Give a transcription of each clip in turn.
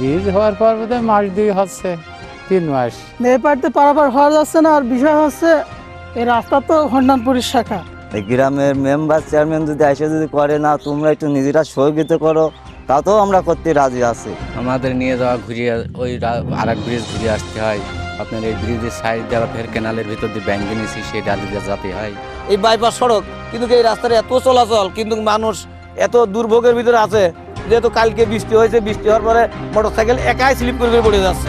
বীজ হওয়ার পর বোধহয় মাস দুই হচ্ছে তিন মাস। এই পাড়তে পারাপার হওয়া যাচ্ছে না আর বিষয় হচ্ছে এই রাস্তা তো হন্ডানপুরের শাখা। এই গ্রামের মেম্বার চেয়ারম্যান যদি এসে যদি করে না তোমরা একটু নিজেরা সহযোগিত করো তাতেও আমরা করতে রাজি আছি। আমাদের নিয়ে যাওয়া ঘুরিয়ে ওই আর এক ব্রিজ ঘুরিয়ে আসতে হয়। আপনার এই ব্রিজের সাইড দেওয়া ফের কেনালের ভিতর দিয়ে ব্যাংক নিয়েছি সেই ডালি দিয়ে যেতে হয়। এই বাইপাস সড়ক কিন্তু এই রাস্তার এত চলাচল কিন্তু মানুষ এত দুর্ভোগের ভিতরে আছে যেহেতু কালকে বৃষ্টি হয়েছে, বৃষ্টি হওয়ার পরে মোটর সাইকেল একাই স্লিপ করে করে পড়ে যাচ্ছে।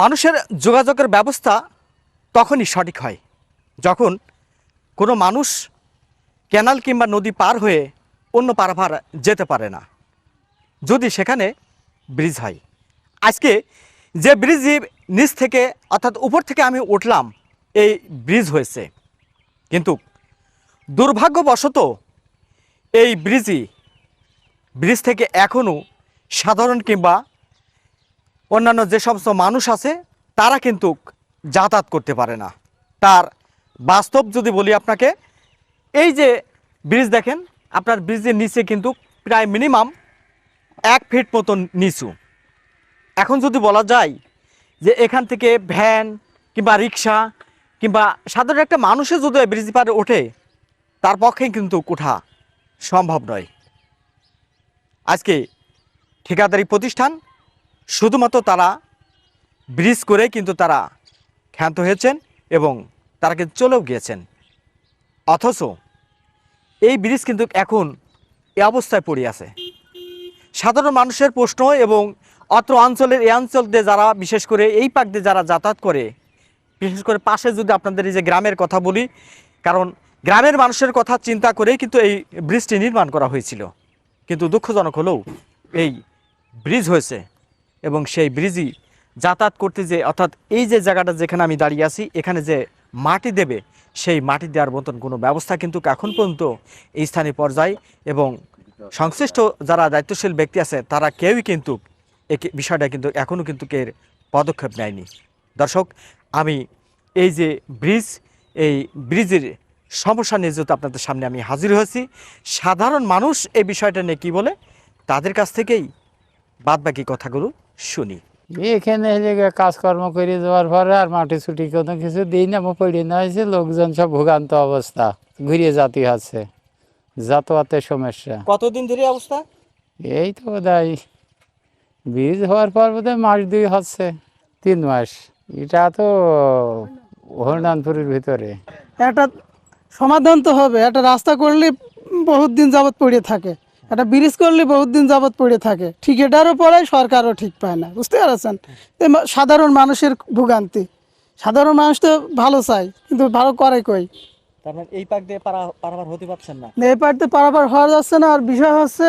মানুষের যোগাযোগের ব্যবস্থা তখনই সঠিক হয়, যখন কোনো মানুষ ক্যানাল কিংবা নদী পার হয়ে অন্য পারাভার যেতে পারে না, যদি সেখানে ব্রিজ হয়। আজকে যে ব্রিজ নিচ থেকে, অর্থাৎ উপর থেকে আমি উঠলাম, এই ব্রিজ হয়েছে। কিন্তু দুর্ভাগ্যবশত এই ব্রিজই, ব্রিজ থেকে এখনও সাধারণ কিংবা অন্যান্য যে সমস্ত মানুষ আছে, তারা কিন্তু যাতায়াত করতে পারে না। তার বাস্তব যদি বলি আপনাকে, এই যে ব্রিজ দেখেন, আপনার ব্রিজের নিচে কিন্তু প্রায় মিনিমাম এক ফিট মতন নিচু। এখন যদি বলা যায় যে এখান থেকে ভ্যান কিংবা রিক্সা কিংবা সাধারণ একটা মানুষে যদি ব্রিজ পারে ওঠে, তার পক্ষে কিন্তু ওঠা সম্ভব নয়। আজকে ঠিকাদারি প্রতিষ্ঠান শুধুমাত্র তারা ব্রিজ করে কিন্তু তারা ক্ষান্ত হয়েছেন এবং তারা কিন্তু চলেও গিয়েছেন। অথচ এই ব্রিজ কিন্তু এখন এ অবস্থায় পড়ে আছে। সাধারণ মানুষের প্রশ্ন এবং অত্র অঞ্চলের এই অঞ্চল দিয়ে যারা, বিশেষ করে এই পাক দিয়ে যারা যাতায়াত করে, বিশেষ করে পাশে যদি আপনাদের এই যে গ্রামের কথা বলি, কারণ গ্রামের মানুষের কথা চিন্তা করেই কিন্তু এই ব্রিজটি নির্মাণ করা হয়েছিল। কিন্তু দুঃখজনক হলেও এই ব্রিজ হয়েছে এবং সেই ব্রিজই যাতায়াত করতে যে অর্থাৎ এই যে জায়গাটা যেখানে আমি দাঁড়িয়ে আছি, এখানে যে মাটি দেবে, সেই মাটি দেওয়ার মতন কোনো ব্যবস্থা কিন্তু এখন পর্যন্ত এই স্থানীয় পর্যায়ে এবং সংশ্লিষ্ট যারা দায়িত্বশীল ব্যক্তি আছে, তারা কেউই কিন্তু এই বিষয়টা কিন্তু এখনও কিন্তু এর পদক্ষেপ নেয়নি। দর্শক, আমি এই যে ব্রিজ, এই ব্রিজের সমস্যা নিয়ে যেহেতু আপনাদের সামনে আমি হাজির হয়েছি সাধারণ মানুষ এই বিষয়টা নিয়ে কী বলে তাদের কাছ থেকেই বাদ বাকি কথাগুলো শুনি। এখানে কাজকর্ম করে যাওয়ার পরে আর মাটি ছুটি কোনো কিছু দিই না পড়ে না হয়েছে লোকজন সব ভোগান্ত অবস্থা ঘুরিয়ে জাতি আছে যাতায়াতের সমস্যা। কতদিন ধরে অবস্থা? এই তো বোধহয় বীজ হওয়ার পর বোধহয় মাস দুই হচ্ছে তিন মাস। এটা তো হরিনাথপুরের ভিতরে। একটা সমাধান তো হবে। একটা রাস্তা করলে বহুত দিন যাবত পড়ে থাকে। একটা ব্রিজ করলে বহুত দিন যাবত পড়ে থাকে। ঠিকাদারও পড়ে সরকারও ঠিক পায় না। বুঝতে পারছেন? সাধারণ মানুষের ভোগান্তি। সাধারণ মানুষ তো ভালো চায় কিন্তু ভালো করে কই? মানে এই পাক দিয়ে পারা পারাবার হতে পারছেন না? এই পাড়তে পারাপার হওয়া যাচ্ছে না। আর বিষয় হচ্ছে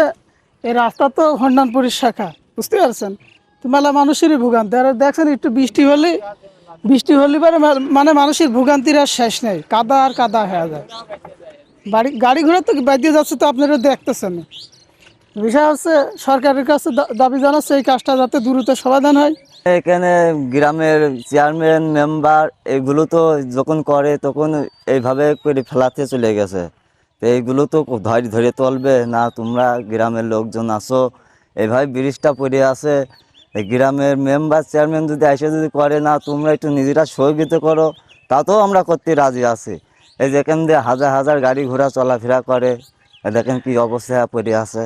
এই রাস্তা তো হন্ডানপুরের শাখা। বুঝতে পারছেন? তো মেলা মানুষেরই ভোগান্তি। আর দেখছেন একটু বৃষ্টি হলে বৃষ্টি হলে পরে মানে মানুষের ভোগান্তির আর শেষ নেই। কাদা আর কাদা হয়ে যায়। বাড়ি গাড়ি ঘোড়া তো বাইরে যাচ্ছে তো আপনারা দেখতেছেন। বিষয় হচ্ছে সরকারের কাছে দাবি জানাচ্ছে এই কাজটা যাতে দ্রুত সমাধান হয়। এখানে গ্রামের চেয়ারম্যান, মেম্বার এগুলো তো যখন করে তখন এইভাবে করে ফেলাতে চলে গেছে। তো এইগুলো তো ধরে ধরে তুলবে না তোমরা গ্রামের লোকজন আসো এইভাবে ব্রিজটা পড়ে আছে। গ্রামের মেম্বার চেয়ারম্যান যদি এসে যদি করে, না, তোমরা একটু নিজেরা সহযোগিত করো তাতেও আমরা করতে রাজি আছি। এই যেখান দিয়ে হাজার হাজার গাড়ি ঘোড়া চলাফেরা করে এ দেখেন কি অবস্থা পড়ে আছে।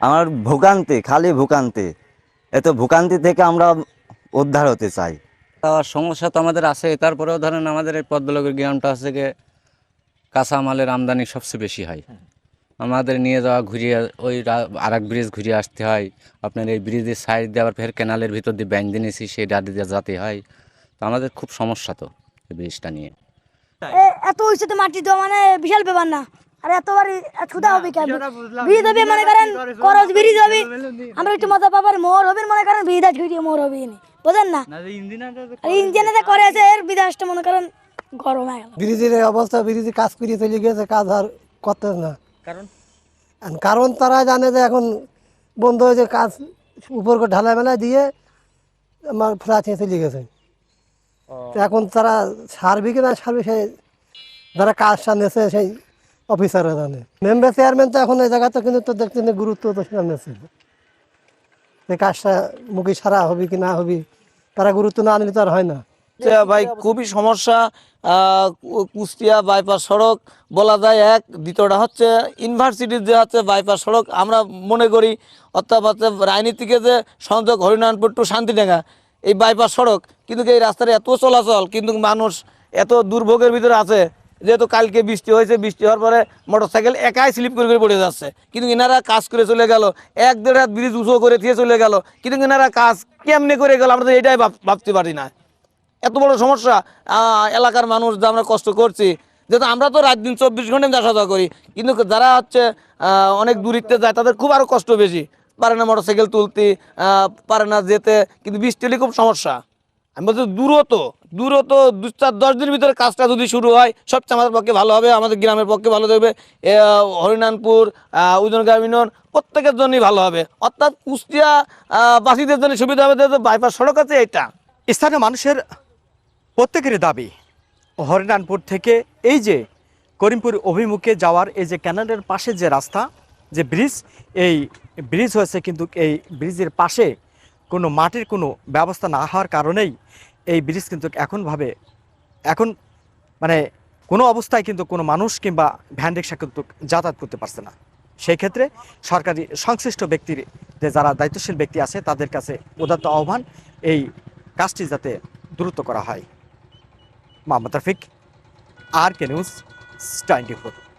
আমার ভোগান্তি, খালি ভোগান্তি। এত ভোগান্তি থেকে আমরা উদ্ধার হতে চাই। সমস্যা তো আমাদের আছে। তারপরেও ধরেন আমাদের এই পদ্মলকের গ্রামটা গিয়ে কাঁচামালের আমদানি সবচেয়ে বেশি হয়। আমাদের নিয়ে যাওয়া ঘুরিয়ে ওই আর এক ব্রিজ ঘুরিয়ে আসতে হয়। আপনার এই ব্রিজের সাইড দিয়ে আবার ফের কেনালের ভিতর দিয়ে ব্যাংক নিয়েছি সেই ডালি দিয়ে যেতে হয়। তো আমাদের খুব সমস্যা তো এই ব্রিজটা নিয়ে। এ এত উঁচুতে মাটি দেওয়া মানে বিশাল ব্যাপার না। আর এতবার ছুটা হবে কেন? ব্রিজ হবে মনে করেন করজ ব্রিজ হবে। আমরা একটু মজা পাবার মোর হবে মনে করেন বিদাস ঘুরিয়ে মোর হবে নি বুঝেন না? ইঞ্জিনে করে আছে এর বিদাসটা মনে করেন গরম হয়ে গেল। ব্রিজের অবস্থা ব্রিজে কাজ করিয়ে চলে গেছে কাজ আর করতে না। কারণ? কারণ তারা জানে যে এখন বন্ধ হয়েছে কাজ উপর করে ঢালাই মেলা দিয়ে আমার ফ্ল্যাট নিয়ে চলে গেছে। তো এখন তারা সার্বি কিনা সার্বি সেই যারা কাজটা নেছে সেই অফিসাররা জানে। মেম্বার চেয়ারম্যান তো এখন এই জায়গাতে কিন্তু তো দেখতে গুরুত্ব তো সেটা নেছে। এই কাজটা মুখে সারা হবে কি না হবে তারা গুরুত্ব না নিলে তো আর হয় না। যে ভাই খুবই সমস্যা কুষ্টিয়া বাইপাস সড়ক বলা যায় এক। দ্বিতীয়টা হচ্ছে ইউনিভার্সিটির যে হচ্ছে বাইপাস সড়ক আমরা মনে করি অর্থাৎ হচ্ছে রায়নী থেকে যে সংযোগ হরিনারায়ণপুর টু শান্তিডাঙ্গা এই বাইপাস সড়ক কিন্তু এই রাস্তার এত চলাচল কিন্তু মানুষ এত দুর্ভোগের ভিতরে আছে যেহেতু কালকে বৃষ্টি হয়েছে বৃষ্টি হওয়ার পরে মোটরসাইকেল একাই স্লিপ করে করে পড়ে যাচ্ছে। কিন্তু এনারা কাজ করে চলে গেল এক দেড় হাত ব্রিজ উঁচু করে দিয়ে চলে গেল কিন্তু এনারা কাজ কেমনে করে গেল আমরা তো এটাই ভাবতে পারি না। এত বড় সমস্যা। এলাকার মানুষ যে আমরা কষ্ট করছি, যেহেতু আমরা তো রাত দিন চব্বিশ ঘণ্টা আসা যাওয়া করি, কিন্তু যারা হচ্ছে অনেক দূরিত্বে যায়, তাদের খুব আরও কষ্ট বেশি। পারে না মোটর সাইকেল তুলতে পারে না যেতে, কিন্তু বৃষ্টি হলে খুব সমস্যা। আমি বলছি দূরত দূরত দু, চার, দশ দিনের ভিতরে কাজটা যদি শুরু হয়, সবচেয়ে আমাদের পক্ষে ভালো হবে, আমাদের গ্রামের পক্ষে ভালো থাকবে। হরিনানপুর উজন গ্রামীণ প্রত্যেকের জন্যই ভালো হবে। অর্থাৎ কুষ্টিয়া বাসীদের জন্য সুবিধা হবে, যেহেতু বাইপাস সড়ক আছে এটা স্থানীয় মানুষের প্রত্যেকেরই দাবি, হরিনানপুর থেকে এই যে করিমপুর অভিমুখে যাওয়ার এই যে ক্যানালের পাশে যে রাস্তা, যে ব্রিজ, এই ব্রিজ হয়েছে কিন্তু এই ব্রিজের পাশে কোনো মাটির কোনো ব্যবস্থা না হওয়ার কারণেই এই ব্রিজ কিন্তু এখনভাবে এখন মানে কোনো অবস্থায় কিন্তু কোনো মানুষ কিংবা ভ্যান রিক্সা কিন্তু যাতায়াত করতে পারছে না। সেই ক্ষেত্রে সরকারি সংশ্লিষ্ট ব্যক্তির যে যারা দায়িত্বশীল ব্যক্তি আছে তাদের কাছে উদাত্ত আহ্বান, এই কাজটি যাতে দ্রুত করা হয়। Mohammad Rafiq R K news twenty four